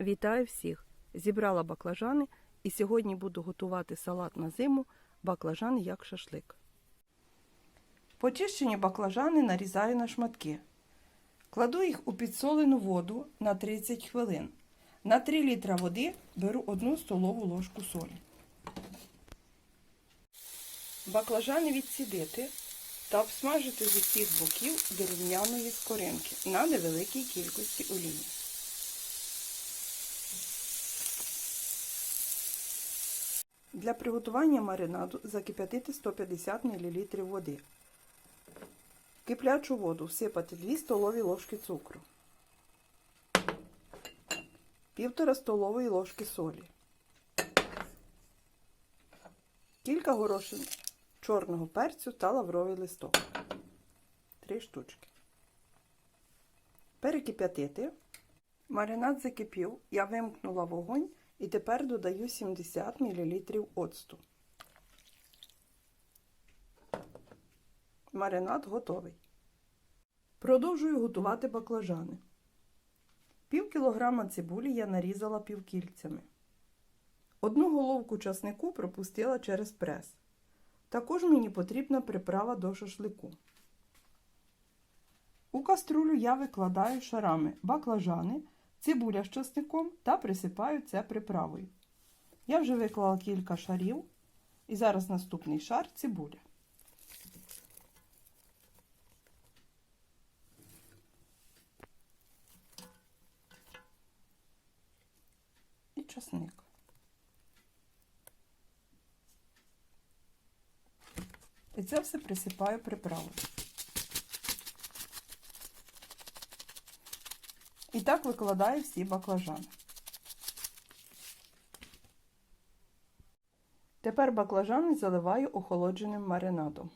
Вітаю всіх! Зібрала баклажани і сьогодні буду готувати салат на зиму баклажани як шашлик. Почищені баклажани нарізаю на шматки. Кладу їх у підсолену воду на 30 хвилин. На 3 літра води беру 1 столову ложку солі. Баклажани відсідити та обсмажити з усіх боків до рум'яної скоринки на невеликій кількості олії. Для приготування маринаду закип'ятити 150 мл води. В киплячу воду всипати 2 столові ложки цукру, 1,5 столової ложки солі, кілька горошин чорного перцю та лавровий листок. 3 штучки. Перекип'ятити. Маринад закипів, я вимкнула вогонь і тепер додаю 70 мл оцту. Маринад готовий. Продовжую готувати баклажани. Пів кілограма цибулі я нарізала півкільцями. Одну головку часнику пропустила через прес. Також мені потрібна приправа до шашлику. У каструлю я викладаю шарами баклажани, цибуля з часником та присипаю це приправою. Я вже виклала кілька шарів і зараз наступний шар цибуля. І часник. І це все присипаю приправою. І так викладаю всі баклажани. Тепер баклажани заливаю охолодженим маринадом.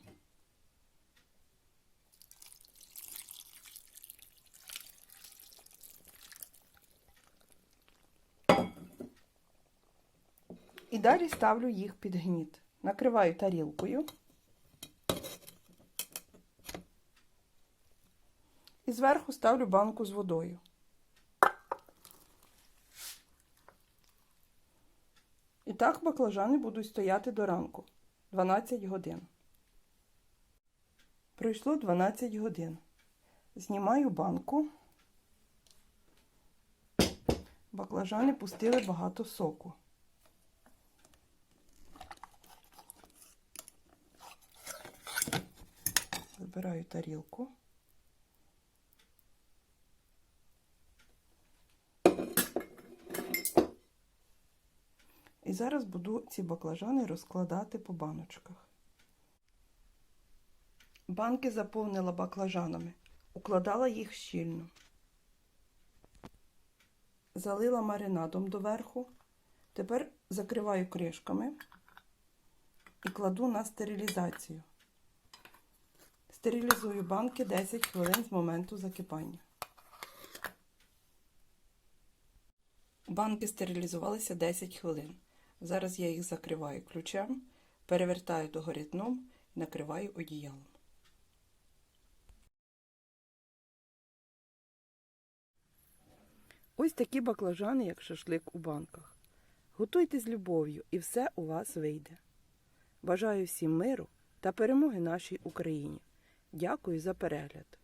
І далі ставлю їх під гніт. Накриваю тарілкою. І зверху ставлю банку з водою. І так баклажани будуть стояти до ранку 12 годин. Пройшло 12 годин. Знімаю банку. Баклажани пустили багато соку. Вибираю тарілку. І зараз буду ці баклажани розкладати по баночках. Банки заповнила баклажанами, укладала їх щільно. Залила маринадом доверху. Тепер закриваю кришками і кладу на стерилізацію. Стерилізую банки 10 хвилин з моменту закипання. Банки стерилізувалися 10 хвилин. Зараз я їх закриваю ключем, перевертаю догори дном і накриваю одіялом. Ось такі баклажани, як шашлик у банках. Готуйте з любов'ю і все у вас вийде. Бажаю всім миру та перемоги нашій Україні. Дякую за перегляд!